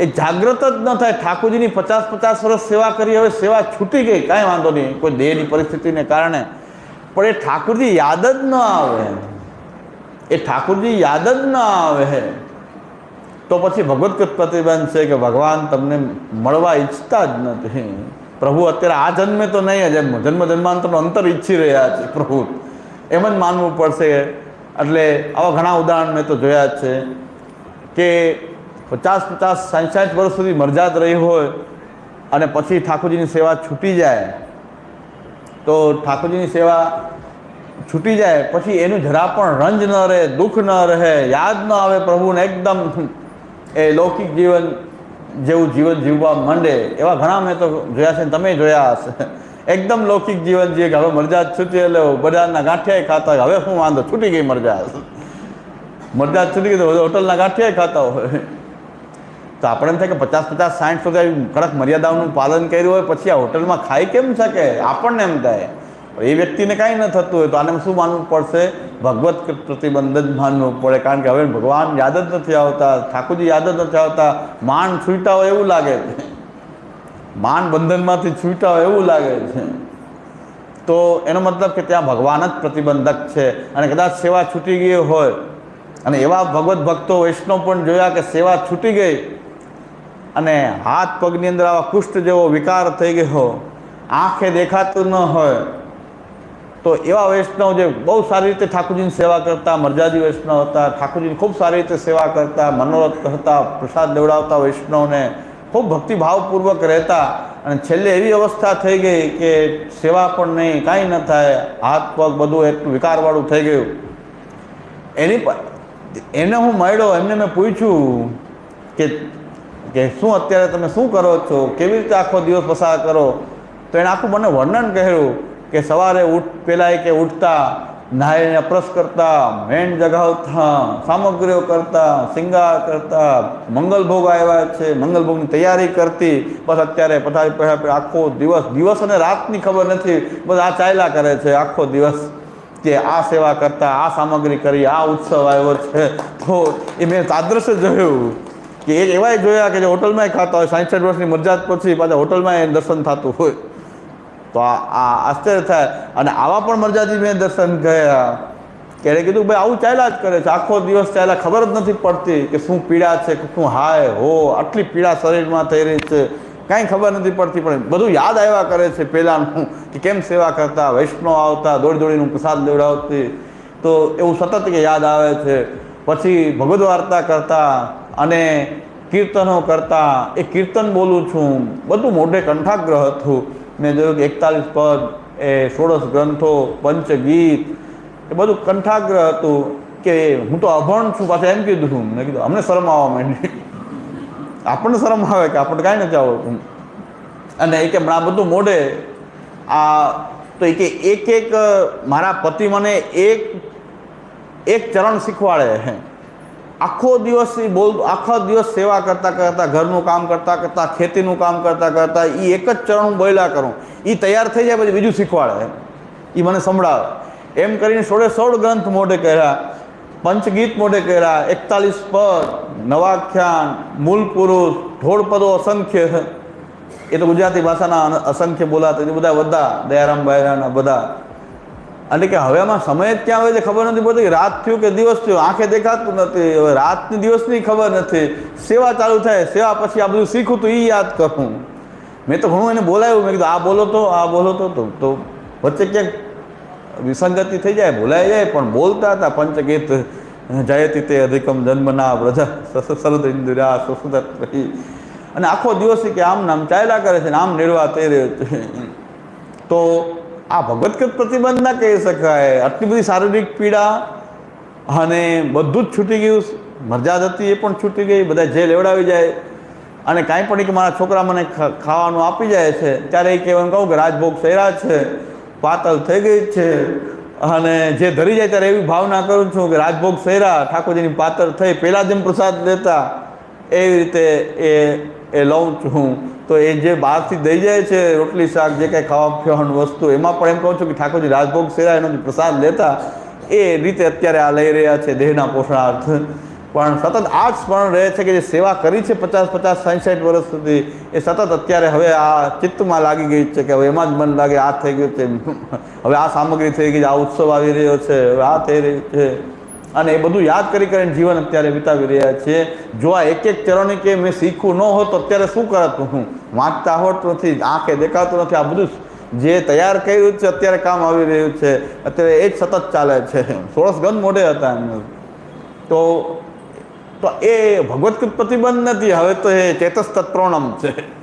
એ જાગ્રત જ ન થાય. ઠાકોરજીની પચાસ પચાસ વર્ષ સેવા કરી, હવે સેવા છૂટી ગઈ. કાંઈ વાંધો નહીં. કોઈ દેહની પરિસ્થિતિને કારણે. પણ એ ઠાકોરજી યાદ જ ન આવે. એ ઠાકોરજી યાદ જ ન આવે. તો પછી ભગવત પ્રતિબંધ છે કે ભગવાન તમને મળવા ઈચ્છતા જ નથી. પ્રભુ અત્યારે આ જન્મે તો નહીં જ જન્મ જન્માંતરનું અંતર ઈચ્છી રહ્યા છે પ્રભુ. એમ જ માનવું પડશે. એટલે આવા ઘણા ઉદાહરણ મેં તો જોયા છે કે પચાસ પચાસ સાઠ સાઠ વર્ષ સુધી મરજાદ રહી હોય અને પછી ઠાકોરજીની સેવા છૂટી જાય, તો ઠાકોરજીની સેવા છૂટી જાય, પછી એનું જરા પણ રંજ ન રહે, દુઃખ ન રહે, યાદ ન આવે પ્રભુને એકદમ એ લૌકિક જીવન જેવું જીવન જીવવા માંડે, એવા ઘણા મેં તો જોયા છે તમે જોયા હશે. એકદમ લૌકિક જીવન જીવે કે હવે મરજાદ છૂટી એટલે બજારના ગાંઠિયા ખાતા. હવે શું વાંધો, છૂટી ગઈ મરજાદ મરજાદ છૂટી ગઈ તો હોટલના ગાંઠિયા ખાતા હોય. તો આપણે એમ થાય કે પચાસ પચાસ સાઠ સુધી કડક મર્યાદાઓનું પાલન કર્યું હોય, પછી આ હોટલમાં ખાઈ કેમ શકે? આપણને એમ થાય. એ વ્યક્તિને કાંઈ ન થતું હોય તો આને શું માનવું પડશે? ભગવત પ્રતિબંધ જ માનવું પડે. કારણ કે હવે ભગવાન યાદ જ નથી આવતા, ઠાકોરજી યાદ જ નથી આવતા. માન છૂટા હોય એવું લાગે છે. માન બંધનમાંથી છૂટા એવું લાગે છે. તો એનો મતલબ કે ત્યાં ભગવાન જ પ્રતિબંધક છે અને કદાચ સેવા છૂટી ગઈ હોય. અને એવા ભગવત ભક્તો વૈષ્ણવ પણ જોયા કે સેવા છૂટી ગઈ અને હાથ પગની અંદર આવા કુષ્ઠ જેવો વિકાર થઈ ગયો, આંખે દેખાતું ન હોય. તો એવા વૈષ્ણવ જે બહુ સારી રીતે ઠાકોરજીની સેવા કરતા મરજાદી વૈષ્ણવ હતા, ઠાકોરજીની ખૂબ સારી રીતે સેવા કરતા, મનોરથ કરતા પ્રસાદ દેવડાવતા વૈષ્ણવને ખૂબ ભક્તિભાવપૂર્વક રહેતા અને છેલ્લે એવી અવસ્થા થઈ ગઈ કે સેવા પણ નહીં, કાંઈ ન થાય. હાથ, પગ બધું એટલું વિકારવાળું થઈ ગયું. એની એને હું મળ્યો, એમને મેં પૂછ્યું કે કે શું અત્યારે તમે શું કરો છો? કેવી રીતે આખો દિવસ પસાર કરો? તો એણે આખું મને વર્ણન કહ્યું કે સવારે ઉઠ પહેલાં કે ઉઠતા નાહીને અપ્રસ કરતા, મેણ જગાવતા સામગ્રીઓ કરતા, શિંગાર કરતા મંગલભોગ આવ્યા છે મંગલભોગની તૈયારી કરતી. બસ અત્યારે પથારી પહેલા આખો દિવસ દિવસ અને રાતની ખબર નથી. બસ આ ચાલ્યા કરે છે, આખો દિવસ કે આ સેવા કરતા, આ સામગ્રી કરી, આ ઉત્સવ આવ્યો છે. તો એ મેં તાદ્રશ્ય જોયું કે એ એવાય જોયા કે જે હોટલમાં ખાતા હોય સાઠ વર્ષની મરજાત પછી પાછા હોટલમાં એ દર્શન થતું હોય. તો આ આશ્ચર્ય થાય. અને આવા પણ મરજાદી મેં દર્શન ગયા કે એણે કીધું ભાઈ આવું ચાલ્યા જ કરે છે. આખો દિવસ ચાલ્યા ખબર જ નથી પડતી કે શું પીડા છે, કે શું હાય, હો, આટલી પીડા શરીરમાં થઈ રહી છે. કાંઈ ખબર નથી પડતી, પણ બધું યાદ આવ્યા કરે છે પહેલાંનું કે કેમ સેવા કરતા? વૈષ્ણવ આવતા દોડી દોડીનું પ્રસાદ લેવડાવતી. તો એવું સતત કે યાદ આવે છે. પછી ભગવદ વાર્તા કરતા અને કીર્તનો કરતા. એ કીર્તન બોલું છું. બધું મોઢે કંઠાગ્રહ હતું. મેં જોયું કે એકતાલીસ પદ, એ ષોડશ ગ્રંથો, પંચગીત, એ બધું કંઠાગ્રહ હતું કે હું તો અભણ છું, પાછા એમ કીધું છું મેં કીધું, અમને શરમ આવવા માંડી. આપણને શરમ આવે કે આપણને કાંઈ નથી આવડતું અને એ કે આ બધું મોઢે, આ તો એ કે એક એક, મારા પતિ મને એક એક ચરણ શીખવાડે આખો દિવસ એ બોલ, આખો દિવસ સેવા કરતાં કરતાં, ઘરનું કામ કરતાં કરતાં, ખેતીનું કામ કરતાં કરતાં એ એક જ ચરણ બોલ્યા કરું. એ તૈયાર થઈ જાય પછી બીજું શીખવાડે એ મને સંભળાવે. એમ કરીને સોળે સોળ ગ્રંથ મોઢે કર્યા, પંચગીત મોઢે કર્યા, એકતાલીસ પદ, નવાખ્યાન, મૂલ પુરુષ ઢોળપદો અસંખ્ય. એ તો ગુજરાતી ભાષાના અસંખ્ય બોલાતા. એ બધા બધા દયારામ બાયરાના બધા એટલે કે હવે આમાં સમય જ ક્યાં આવે છે ખબર નથી પડતી. રાત થયું કે દિવસ થયો? આંખે દેખાતું નથી. હવે રાતની દિવસની ખબર નથી. સેવા ચાલુ થાય. સેવા પછી આ બધું શીખું તો એ યાદ કરું. મેં તો ઘણું એને બોલાવ્યું. મેં કીધું, આ બોલો તો, આ બોલો તો. તો વચ્ચે ક્યાંક વિસંગતિ થઈ જાય બોલાઈ જાય, પણ બોલતા હતા પંચગીત. જયતી તે અધિકમ જન્મના વ્રજા સરદ ઇન્દુરા સુસુદત અને આખો દિવસ કે આમ નામ ચાલ્યા કરે છે ને આમ નિર્વાહ થઈ રહ્યો છે. તો આ ભગવત પ્રતિબંધ ના કહી શકાય. આટલી બધી શારીરિક પીડા અને બધું જ છૂટી ગયું. મરજાદ હતી એ પણ છૂટી ગઈ. બધા જે લેવડાવી જાય. અને કાંઈ પણ કે મારા છોકરા મને ખાવાનું આપી જાય છે, ત્યારે એ કહેવાનું કહું કે રાજભોગ સૈરા છે, પાતળ થઈ ગઈ છે. અને જે ધરી જાય ત્યારે એવી ભાવના કરું છું કે રાજભોગ સૈરા ઠાકોરજીની પાતળ થઈ પહેલાં જેમ પ્રસાદ લેતા, એવી રીતે એ એ લઉં છું. તો એ જે બહારથી દઈ જાય છે, રોટલી, શાક, જે કાંઈ ખાવા પીવાની વસ્તુ, એમાં પણ એમ કહું છું કે ઠાકોરજી રાજભોગ સેરા એનો જે પ્રસાદ લેતા, એ રીતે અત્યારે આ લઈ રહ્યા છે દેહના પોષણાર્થ. પણ સતત આ જ સ્મરણ રહે છે કે જે સેવા કરી છે પચાસ પચાસ, સાઠ સાઠ વર્ષ સુધી, એ સતત અત્યારે હવે આ ચિત્તમાં લાગી ગઈ છે કે હવે એમાં જ મન લાગે, આ થઈ ગયું છે હવે આ સામગ્રી થઈ ગઈ છે, આ ઉત્સવ આવી રહ્યો છે, હવે આ થઈ રહ્યું છે. અને એ બધું યાદ કરી કરીને જીવન અત્યારે વિતાવી રહ્યા છે. જો આ એક એક ચરણે કે મેં શીખવું ન હોત તો અત્યારે શું કરત હું? વાંચતા હોત નથી, આંખે દેખાતું નથી. આ બધું જે તૈયાર કર્યું છે અત્યારે કામ આવી રહ્યું છે. અત્યારે એ જ સતત ચાલે છે. સોળસ ગંધ મોઢે હતા એમને. તો તો એ ભગવત પ્રતિબંધ નથી. હવે તો એ ચેતસ તત્પ્રણમ છે.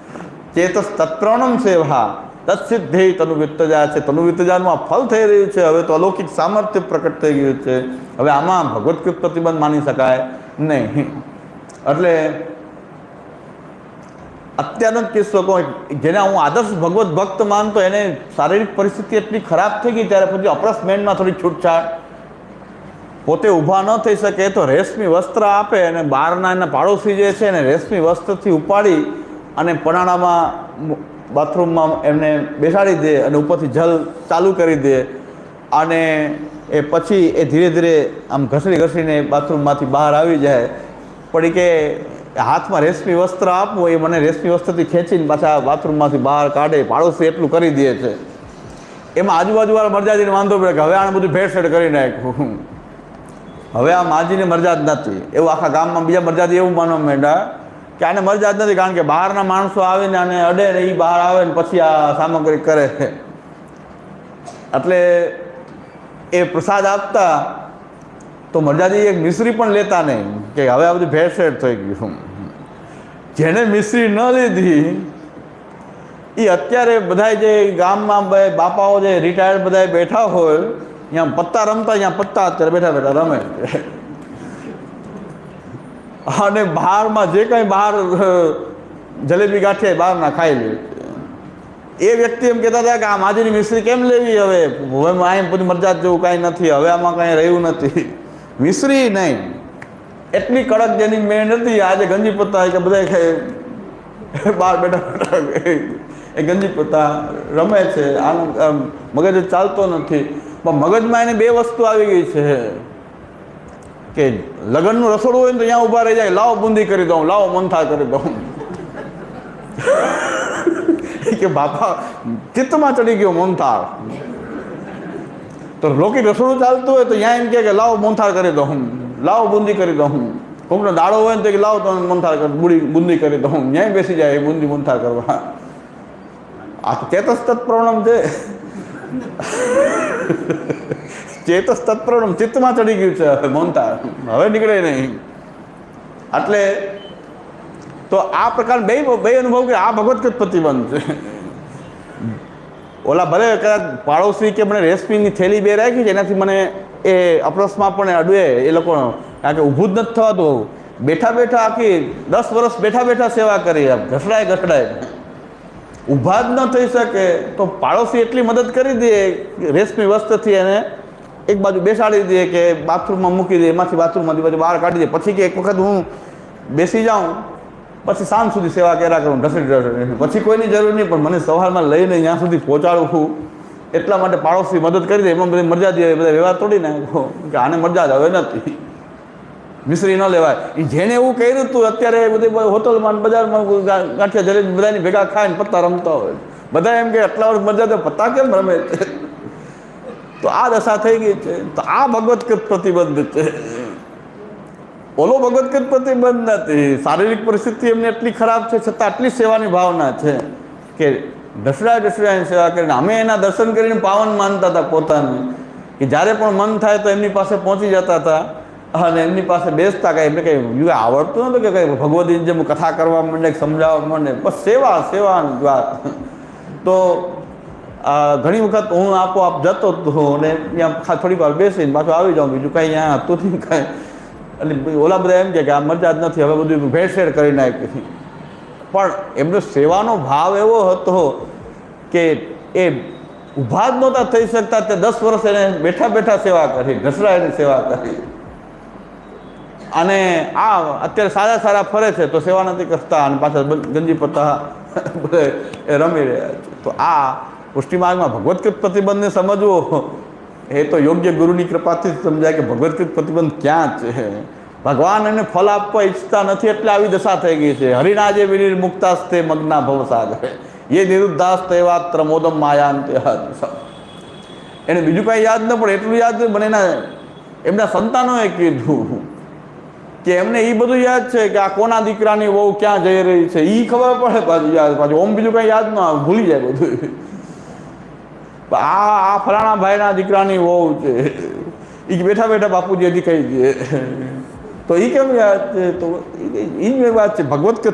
ચેતસ તત્પ્રણમ છે, હા. તત્સિદ્ધિ તનુ વિત્તજા છે તનુ વિત્તજાનું આ ફલ થઈ રહ્યું છે હવે તો અલૌકિક સામર્થ્ય પ્રકટ થઈ ગયું છે હવે આમાં ભગવત પ્રતિબંધ માની શકાય નહીં એટલે અત્યારનો કિસ્સો કહું જેને હું આદર્શ ભગવત ભક્ત માનતો એને શારીરિક પરિસ્થિતિ એટલી ખરાબ થઈ ગઈ ત્યારે પછી અપરસમેન્ટમાં થોડી છૂટછાટ પોતે ઊભા ન થઈ શકે તો રેશમી વસ્ત્ર આપે અને બહારના એના પાડોશી જે છે એને રેશમી વસ્ત્રથી ઉપાડી અને પણાણામાં બાથરૂમમાં એમને બેસાડી દે અને ઉપરથી જલ ચાલુ કરી દે. અને એ પછી એ ધીરે ધીરે આમ ઘસડી ઘસડીને બાથરૂમમાંથી બહાર આવી જાય. પડી કે હાથમાં રેશમી વસ્ત્ર આપવું એ મને રેશમી વસ્ત્રથી ખેંચીને પાછા બાથરૂમમાંથી બહાર કાઢે, પાડોશી એટલું કરી દે છે. એમાં આજુબાજુવાળા મરજાજીને વાંધો પડે કે હવે આને બધું ભેળસેળ કરી નાખ્યું. હવે આ માજીને મરજાદ નથી. એવું આખા ગામમાં બીજા મરજાદી એવું માનવા માંડ્યા કે આને મરજાદ નથી, કારણ કે બહારના માણસો આવીને અને અડે ને એ બહાર આવે ને પછી આ સામગ્રી કરે. એટલે એ પ્રસાદ આપતા તો મરજાદી એક મિશ્રી પણ લેતા નહીં, કે હવે આ બધું ભેળસેળ થઈ ગયું. જેને મિશ્રી ન લીધી એ અત્યારે બધા જે ગામમાં બાપાઓ જે રિટાયર્ડ બધા બેઠા હોય ત્યાં પત્તા રમતા ત્યાં પત્તા અત્યારે બેઠા બેઠા રમે. અને બહારમાં જે કંઈ બહાર જલેબી ગાંઠિયા બહારના ખાઈ એ વ્યક્તિ એમ કહેતા હતા કે આ માજીની મિશ્રી કેમ લેવી હવે? હવે અહીં બધી મરજાત જેવું કાંઈ નથી, હવે આમાં કાંઈ રહ્યું નથી. મિશ્રી નહીં. એટલી કડક જેની મેં નથી આજે ગંજી પત્તા કે બધા બહાર બેઠા બેઠા એ ગંજી પત્તા રમે છે, આનંદ મગજ ચાલતો નથી. પણ મગજમાં એને બે વસ્તુ આવી ગઈ છે. કે લગ્નનું રસોડું હોય ને તો ત્યાં ઊભા રહી જાય. લાવો બુંદી કરી દઉં, લાવો મંથા કરી દઉં. કે બાપા, ચિત્તમાં ચડી ગયો મોનથાળ તો લોકી રસોડું ચાલતું હોય તો ત્યાં એમ કે લાવો મોનથાળ કરી દઉં. લાવો બુંદી કરી દઉં. કોકનો દાડો હોય ને તો લાવો તો મોનથાળ કરી, બુડી, બુંદી કરી દઉં. ન્યાય બેસી જાય એ બુંદી મોનથાળ કરવા. આ ચેતસ તત્પ્રણમ છે. ચેતસ તત્પ્રણમ ચિત્તમાં ચડી ગયું છે. હવે મોનથાળ હવે નીકળે નહીં. એટલે તો આ પ્રકાર બે બે અનુભવ કે આ ભગવત પ્રતિબંધ છે. ઓલા ભલે કદાચ પાડોશી કે મને રેસપીની થેલી બે રાખી છે, એનાથી મને એ અપરસમાં પણ અડવે, એ લોકો કારણ કે ઊભું જ નથી થવાતું. બેઠા બેઠા આખી દસ વર્ષ બેઠા બેઠા સેવા કરી આમ ઘસડાય ઘસડાય. ઊભા જ ન થઈ શકે. તો પાડોશી એટલી મદદ કરી દે, રેશમી વસ્ત્રથી એને એક બાજુ બેસાડી દે કે બાથરૂમમાં મૂકી દે, એમાંથી બાથરૂમમાંથી પછી બહાર કાઢી દે. પછી કે એક વખત હું બેસી જાઉં, પછી સાંજ સુધી સેવા કર્યા કરું, ઢસડી ઢસડી. પછી કોઈની જરૂર નહીં, પણ મને સવારમાં લઈને ત્યાં સુધી પહોંચાડું છું. એટલા માટે પાડોશી મદદ કરી દે, એમાં બધી મરજા દે બધા વ્યવહાર તોડી નાખ્યો કે આને મરજાદ હવે નથી. મિશ્રી ન લેવાય. જેને એવું કર્યું હતું અત્યારે બધી હોટલમાં બજારમાં ગાંઠિયા જલેબી બધાની ભેગા ખાઈને પત્તા રમતા હોય. બધા એમ કે, આટલા વર્ષ મરજાદ પત્તા કેમ રમે? તો આ દશા થઈ ગઈ છે. તો આ ભગવતકૃત પ્રતિબંધ છે. ઓલો ભગવતકૃત પ્રતિબંધ નથી. શારીરિક પરિસ્થિતિ એમને એટલી ખરાબ છે, છતાં આટલી સેવાની ભાવના છે કે ઢસડા ઢસડાની સેવા કરીને અમે એના દર્શન કરીને પાવન માનતા હતા પોતાને. કે જ્યારે પણ મન થાય તો એમની પાસે પહોંચી જતા હતા અને એમની પાસે બેસતા કાંઈ એમને કંઈ યુ આવડતું નતું કે કંઈ ભગવતીની જેમ કથા કરવા માંડે, સમજાવવા માંડે. બસ સેવા, સેવાની વાત. તો ઘણી વખત હું આપોઆપ જતો હતો અને ત્યાં થોડી વાર બેસીને પાછું આવી જાઉં, બીજું કાંઈ અહીંયા હતું નહીં, કાંઈ. એટલે ઓલા બધા એમ કે આ મજા જ નથી, હવે બધું ભેળસેળ કરી નાખી પણ એમનો સેવાનો ભાવ એવો હતો કે એ ઊભા જ નહોતા થઈ શકતા તે દસ વર્ષ એને બેઠા બેઠા સેવા કરી ઘસડાયની સેવા કરી. અને આ અત્યારે સારા સારા ફરે છે, તો સેવા નથી કરતા અને પાછા ગંજી એ રમી રહ્યા છે. તો આ પુષ્ટિમાર્ગમાં ભગવત પ્રતિબંધને સમજવો. એ તો યોગ્ય ગુરુની કૃપાથી સમજાય કે ભગવતકૃત પ્રતિબંધ ક્યાં છે. ભગવાન એને ફલ આપવા ઈચ્છતા નથી એટલે આવી દશા થઈ ગઈ છે. હરિનાજે વિનિર મુક્તાસ્તે મગ્ના ભવસાગર એ નિરુદ્ધાસ એવા ત્રમોદમ માયાંતે. એને બીજું કાંઈ યાદ ન પડે. એટલું યાદ મને એના, એમના સંતાનોએ કીધું કે એમને એ બધું યાદ છે કે આ કોના દીકરાની વહુ ક્યાં જઈ રહી છે. એ ખબર પડે પાછું યાદ. પાછું ઓમ બીજું કાંઈ યાદ ન ભૂલી જાય બધું. આ આ ફલાણા ભાઈના દીકરાની વહુ છે. એ બેઠા બેઠા બાપુજી હજી કહી દે. તો એ કેમ યાદ છે? તો એ વાત છે. ભગવત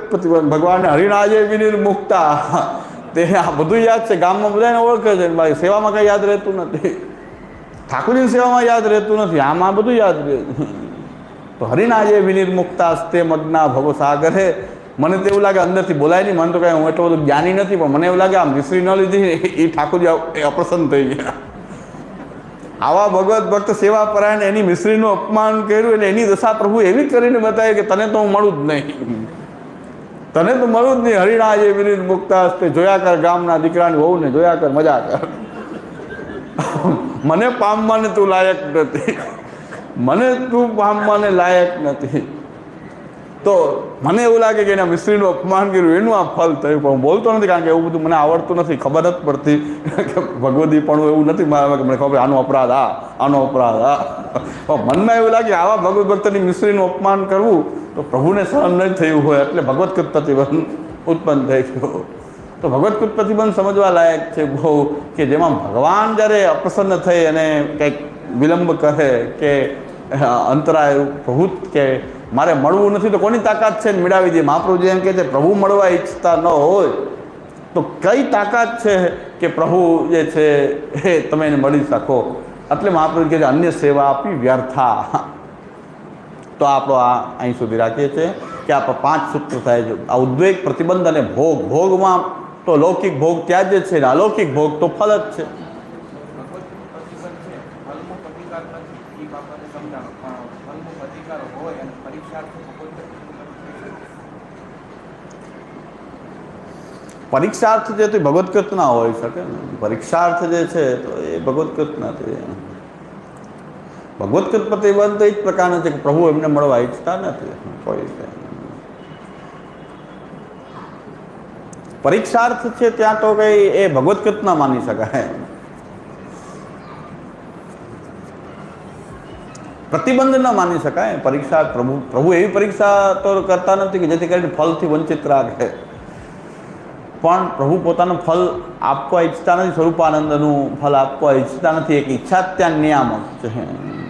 ભગવાન હરિણાજે વિનિર મુક્તા. તે આ બધું યાદ છે. ગામમાં બધાને ઓળખે છે. ભાઈ સેવામાં કંઈ યાદ રહેતું નથી. ઠાકોરજીની સેવામાં યાદ રહેતું નથી. આમાં બધું યાદ રહે તો હરિણાજે વિનિર મુક્તા સ્તે મગ્ના ભવ સાગરે મને તો એવું લાગે અંદરથી બોલાય નહીં. મને તો કાંઈ હું એટલો બધો જ્ઞાની નથી, પણ મને એવું લાગે આમ મિશ્રી ન લીધી એ ઠાકોરજી એ અપ્રસન્ન થઈ ગયા. આવા ભગવત ભક્ત સેવા પરાયણ એની મિશ્રીનું અપમાન કર્યું અને એની દશા પ્રભુ એવી કરીને બતાવી કે તને તો હું મળું જ નહીં. તને તો મળું જ નહીં. હરિણાજે વિનિત મુક્તા હસ્તે જોયા કર ગામના દીકરાની વહુને જોયા કર, મજા કર. મને પામવાને તું લાયક નથી. મને તું પામવાને લાયક નથી. તો મને એવું લાગે કે એના મિસ્ત્રીનું અપમાન કર્યું, એનું આ ફલ થયું, પણ બોલતો નથી કારણ કે એવું બધું મને આવડતું નથી, ખબર જ પડતી. કે ભગવદી પણ એવું નથી મારા મને ખબર આનો અપરાધ આ, આનો અપરાધ આ. પણ મનમાં એવું લાગે આવા ભગવત ભક્તની મિસ્ત્રીનું અપમાન કરવું તો પ્રભુને સહન નહીં થયું હોય, એટલે ભગવત પ્રતિબંધ ઉત્પન્ન થઈ ગયો. તો ભગવત પ્રતિબંધ સમજવા લાયક છે બહુ કે જેમાં ભગવાન જ્યારે અપ્રસન્ન થઈ અને કંઈક વિલંબ કરે કે અંતરાય પ્રભુત કે મારે મળવું નથી તો કોની તાકાત છે મેળવી દે મહાપ્રભુજી એમ કહે છે, પ્રભુ મળવા ઈચ્છતા ન હોય. તો કઈ તાકાત છે કે પ્રભુ જે છે એ તમે એને મળી શકો? એટલે મહાપ્રભુ કહે છે, અન્ય સેવા આપી વ્યર્થા. તો આપણો આ અહીં સુધી રાખીએ છીએ કે આપણે પાંચ સૂત્ર થાય છે. આ ઉદ્વેગ, પ્રતિબંધ અને ભોગ. ભોગમાં તો લૌકિક ભોગ ત્યાં જ છે ને અલૌકિક ભોગ તો ફલ જ છે. ભગવત પ્રતિબંધ પ્રતિકાર નથી. એ બાબતે સમજાવો. પણ ફલનો પ્રતિકાર હોય અને પરીક્ષાર્થ ભગવત પ્રતિબંધ. પરીક્ષાર્થ જે તો ભગવત કૃતના હોઈ શકે ને. પરીક્ષાર્થ જે છે તો એ ભગવતકૃત નથી ભગવતકૃત પ્રતિબંધ તો એ જ પ્રકારનો છે કે પ્રભુ એમને મળવા ઈચ્છતા નથી. કોઈ. પરીક્ષાર્થ છે ત્યાં તો કઈ એ ભગવત કૃતના માની શકાય. પ્રતિબંધ ન માની શકાય. પરીક્ષા પ્રભુ પ્રભુ એવી પરીક્ષા તો કરતા નથી કે જેથી કરીને ફલથી વંચિત રાખે. પણ પ્રભુ પોતાનું ફલ આપવા ઈચ્છતા નથી. સ્વરૂપાનંદનું ફલ આપવા ઈચ્છતા નથી. એક ઈચ્છા ત્યાં નિયામક છે.